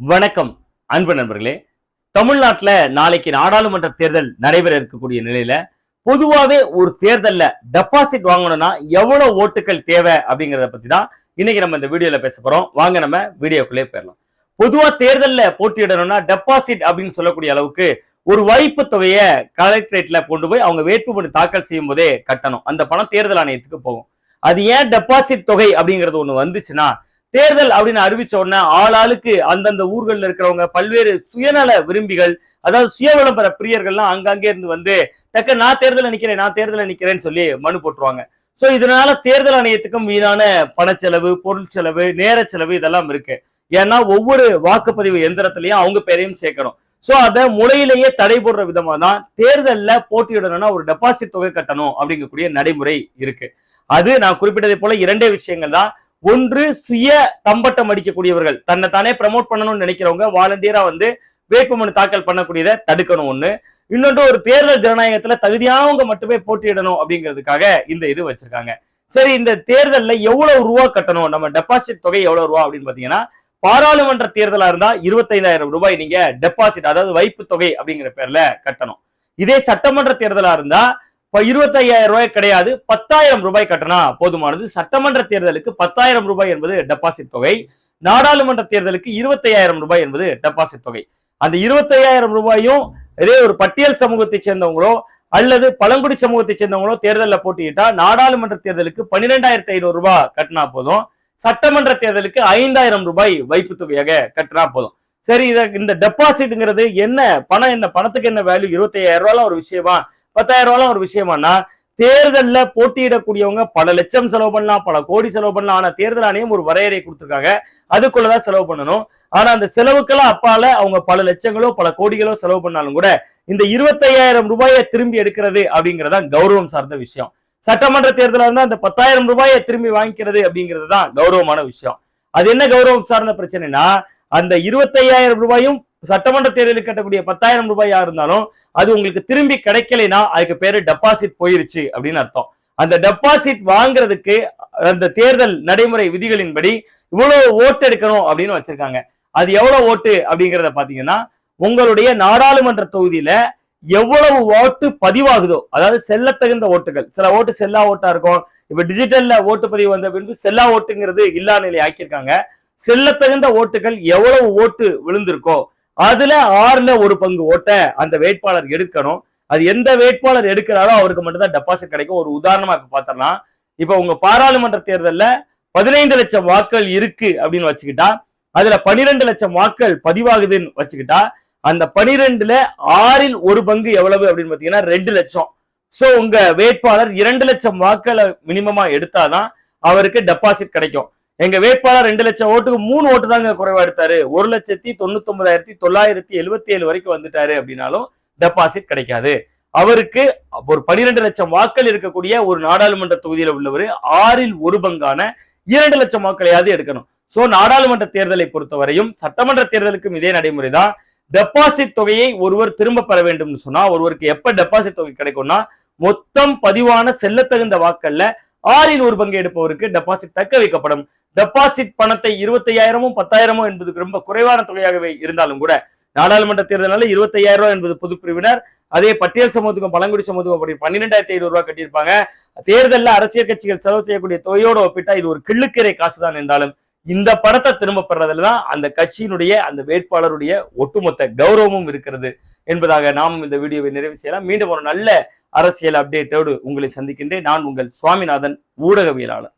வணக்கம் அன்பு நண்பர்களே. தமிழ்நாட்டுல நாளைக்கு நாடாளுமன்ற தேர்தல் நடைபெற இருக்கக்கூடிய நிலையில பொதுவாகவே ஒரு தேர்தலில் டெபாசிட் வாங்கணும்னா எவ்வளவு ஓட்டுகள் தேவை அப்படிங்கிறத பத்தி தான் இன்னைக்கு நம்ம இந்த வீடியோல பேச போறோம். வாங்க நம்ம வீடியோக்குள்ளே போயிடலாம். பொதுவாக தேர்தலில் போட்டியிடணும்னா டெபாசிட் அப்படின்னு சொல்லக்கூடிய அளவுக்கு ஒரு வைப்பு தொகையை கலெக்டரேட்ல கொண்டு போய் அவங்க வேட்புமனு தாக்கல் செய்யும் போதே கட்டணும். அந்த பணம் தேர்தல் ஆணையத்துக்கு போகும். அது ஏன் டெபாசிட் தொகை அப்படிங்கிறது ஒன்று வந்துச்சுன்னா தேர்தல் அப்படின்னு அறிவிச்ச உடனே ஆளாளுக்கு அந்தந்த ஊர்களில் இருக்கிறவங்க பல்வேறு சுயநல விரும்பிகள் அதாவது சுய விளம்பர பிரியர்கள்லாம் அங்கங்கே இருந்து வந்து டக்க நான் தேர்தலில் நிக்கிறேன் நான் தேர்தலில் நிக்கிறேன்னு சொல்லி மனு போட்டுருவாங்க. ஸோ இதனால தேர்தல் ஆணையத்துக்கும் வீணான பணச்செலவு பொருள் செலவு நேர செலவு இதெல்லாம் இருக்கு. ஏன்னா ஒவ்வொரு வாக்குப்பதிவு எந்திரத்திலையும் அவங்க பேரையும் சேர்க்கணும். ஸோ அதை முறையிலேயே தடை போடுற விதமா தான் தேர்தலில் போட்டியிடணும்னா ஒரு டெபாசிட் தொகை கட்டணும் அப்படிங்கக்கூடிய நடைமுறை இருக்கு. அது நான் குறிப்பிட்டதை போல இரண்டே விஷயங்கள் தான். ஒன்று சுய தம்பட்டம் அடிக்கக்கூடியவர்கள். தன்னை தானே ப்ரமோட் பண்ணணும்னு நினைக்கிறவங்க வாலண்டியரா வந்து வேட்புமனு தாக்கல் பண்ணக்கூடியதை தடுக்கணும் ஒண்ணு. இன்னொன்று ஒரு தேர்தல் ஜனநாயகத்துல தகுதியானவங்க மட்டுமே போட்டியிடணும் அப்படிங்கிறதுக்காக இந்த இது வச்சிருக்காங்க. சரி இந்த தேர்தல்ல எவ்வளவு ரூபா கட்டணும்? நம்ம டெபாசிட் தொகை எவ்வளவு ரூபா அப்படின்னு பாத்தீங்கன்னா பாராளுமன்ற தேர்தலா இருந்தா இருபத்தைந்தாயிரம் ரூபாய் நீங்க டெபாசிட் அதாவது வைப்பு தொகை அப்படிங்கிற பேர்ல கட்டணும். இதே சட்டமன்ற தேர்தலா இருந்தா இப்போ இருபத்தையாயிரம் ரூபாய் கிடையாது பத்தாயிரம் ரூபாய் கட்டினா போதுமானது. சட்டமன்ற தேர்தலுக்கு பத்தாயிரம் ரூபாய் என்பது டெபாசிட் தொகை. நாடாளுமன்ற தேர்தலுக்கு இருபத்தையாயிரம் ரூபாய் என்பது டெபாசிட் தொகை. அந்த இருபத்தையாயிரம் ரூபாயும் இதே ஒரு பட்டியல் சமூகத்தை சேர்ந்தவங்களோ அல்லது பழங்குடி சமூகத்தை சேர்ந்தவங்களோ தேர்தலில் போட்டியிட்டா நாடாளுமன்ற தேர்தலுக்கு பன்னிரெண்டாயிரத்தி ஐநூறு ரூபாய் கட்டினா போதும். சட்டமன்ற தேர்தலுக்கு ஐந்தாயிரம் ரூபாய் வைப்பு தொகையாக கட்டினா போதும். சரி இதை இந்த டெபாசிட்ங்கிறது என்ன? பணம் என்ன? பணத்துக்கு என்ன வேல்யூ இருபத்தி ஐயாயிரம் ரூபாய்லாம் ஒரு விஷயமா? பத்தாயிரம் ரூபாய் ஒரு விஷயமானா தேர்தலில் போட்டியிடக்கூடியவங்க பல லட்சம் செலவு பண்ணலாம் பல கோடி செலவு பண்ணலாம். ஆனா தேர்தல் ஆணையம் ஒரு வரையறை கொடுத்துருக்காங்க. அதுக்குள்ளதான் செலவு பண்ணணும். ஆனா அந்த செலவுக்கெல்லாம் அப்பால அவங்க பல லட்சங்களோ பல கோடிகளோ செலவு பண்ணாலும் கூட இந்த இருபத்தையாயிரம் ரூபாயை திரும்பி எடுக்கிறது அப்படிங்கறதா கௌரவம் சார்ந்த விஷயம். சட்டமன்ற தேர்தலா இருந்தா அந்த பத்தாயிரம் ரூபாயை திரும்பி வாங்கிக்கிறது அப்படிங்கிறது தான் கௌரவமான விஷயம். அது என்ன கௌரவம் சார்ந்த பிரச்சனைனா அந்த இருபத்தையாயிரம் ரூபாயும் சட்டமன்ற தேர்தலுக்கு கட்டக்கூடிய பத்தாயிரம் ரூபாயா இருந்தாலும் அது உங்களுக்கு திரும்பி கிடைக்கலைன்னா அதுக்கு பேரு டெபாசிட் போயிருச்சு அப்படின்னு அர்த்தம். அந்த டெபாசிட் வாங்குறதுக்கு அந்த தேர்தல் நடைமுறை விதிகளின்படி இவ்வளவு ஓட்டு எடுக்கணும் அப்படின்னு வச்சிருக்காங்க. அது எவ்வளவு ஓட்டு அப்படிங்கறத பாத்தீங்கன்னா உங்களுடைய நாடாளுமன்ற தொகுதியில எவ்வளவு ஓட்டு பதிவாகுதோ அதாவது செல்லத்தகுந்த ஓட்டுகள் சில ஓட்டு செல்லா ஓட்டா இருக்கும் இப்ப டிஜிட்டல்ல ஓட்டு பதிவு வந்த பின்பு செல்லா ஓட்டுங்கிறது இல்லா நிலை ஆக்கியிருக்காங்க. செல்லத்தகுந்த ஓட்டுகள் எவ்வளவு ஓட்டு விழுந்திருக்கோ அதுல ஆறுல ஒரு பங்கு ஓட்ட அந்த வேட்பாளர் எடுக்கணும். அது எந்த வேட்பாளர் எடுக்கிறாரோ அவருக்கு மட்டும்தான் டெபாசிட் கிடைக்கும். ஒரு உதாரணமா இப்ப பாத்திரலாம் இப்ப உங்க பாராளுமன்ற தேர்தல்ல பதினைந்து லட்சம் வாக்கள் இருக்கு அப்படின்னு வச்சுக்கிட்டா அதுல பனிரெண்டு லட்சம் வாக்கள் பதிவாகுதுன்னு வச்சுக்கிட்டா அந்த பனிரெண்டுல ஆறில் ஒரு பங்கு எவ்வளவு அப்படின்னு பாத்தீங்கன்னா ரெண்டு லட்சம். சோ உங்க வேட்பாளர் இரண்டு லட்சம் வாக்களை மினிமமா எடுத்தாதான் அவருக்கு டெபாசிட் கிடைக்கும். எங்க வேட்பாளர் ரெண்டு லட்சம் ஓட்டுக்கு மூணு ஓட்டு தாங்க குறைவா எடுத்தாரு ஒரு லட்சத்தி தொண்ணூத்தி ஒன்பதாயிரத்தி தொள்ளாயிரத்தி எழுபத்தி ஏழு வரைக்கும் வந்துட்டாரு அப்படின்னாலும் டெபாசிட் கிடைக்காது. அவருக்கு ஒரு பனிரெண்டு லட்சம் வாக்கள் இருக்கக்கூடிய ஒரு நாடாளுமன்ற தொகுதியில உள்ளவர் ஆறில் ஒரு பங்கான இரண்டு லட்சம் வாக்களையாவது எடுக்கணும். சோ நாடாளுமன்ற தேர்தலை பொறுத்தவரையும் சட்டமன்ற தேர்தலுக்கும் இதே நடைமுறை தான் டெபாசிட் தொகையை ஒருவர் திரும்ப பெற வேண்டும்னு சொன்னா ஒருவருக்கு எப்ப டெபாசிட் தொகை கிடைக்கும்னா மொத்தம் பதிவான செல்லத்தகுந்த வாக்கல்ல ஆறில் ஒரு பங்கு எடுப்பவருக்கு டெபாசிட் தக்க வைக்கப்படும். டெபாசிட் பணத்தை இருபத்தையாயிரமும் பத்தாயிரமோ என்பது ரொம்ப குறைவான தொகையாகவே இருந்தாலும் கூட நாடாளுமன்ற தேர்தலில் இருபத்தையாயிரம் ரூபாய் என்பது பொதுப்பிரிவினர். அதே பட்டியல் சமூகத்துக்கும் பழங்குடி சமூகத்துக்கும் அப்படி பன்னிரெண்டாயிரத்தி ஐநூறு ரூபாய் கட்டியிருப்பாங்க. தேர்தலில் அரசியல் கட்சிகள் செலவு செய்யக்கூடிய தொகையோடு ஒப்பிட்டா இது ஒரு கிள்ளுக்கரை காசுதான் என்றாலும் இந்த பணத்தை திரும்ப பெறதுல தான் அந்த கட்சியினுடைய அந்த வேட்பாளருடைய ஒட்டுமொத்த கௌரவமும் இருக்கிறது என்பதாக நாம் இந்த வீடியோவை நிறைவு செய்யலாம். மீண்டும் ஒரு நல்ல அரசியல் அப்டேட்டோடு உங்களை சந்திக்கின்றேன். நான் உங்கள் சுவாமிநாதன் ஊடகவியலாளர்.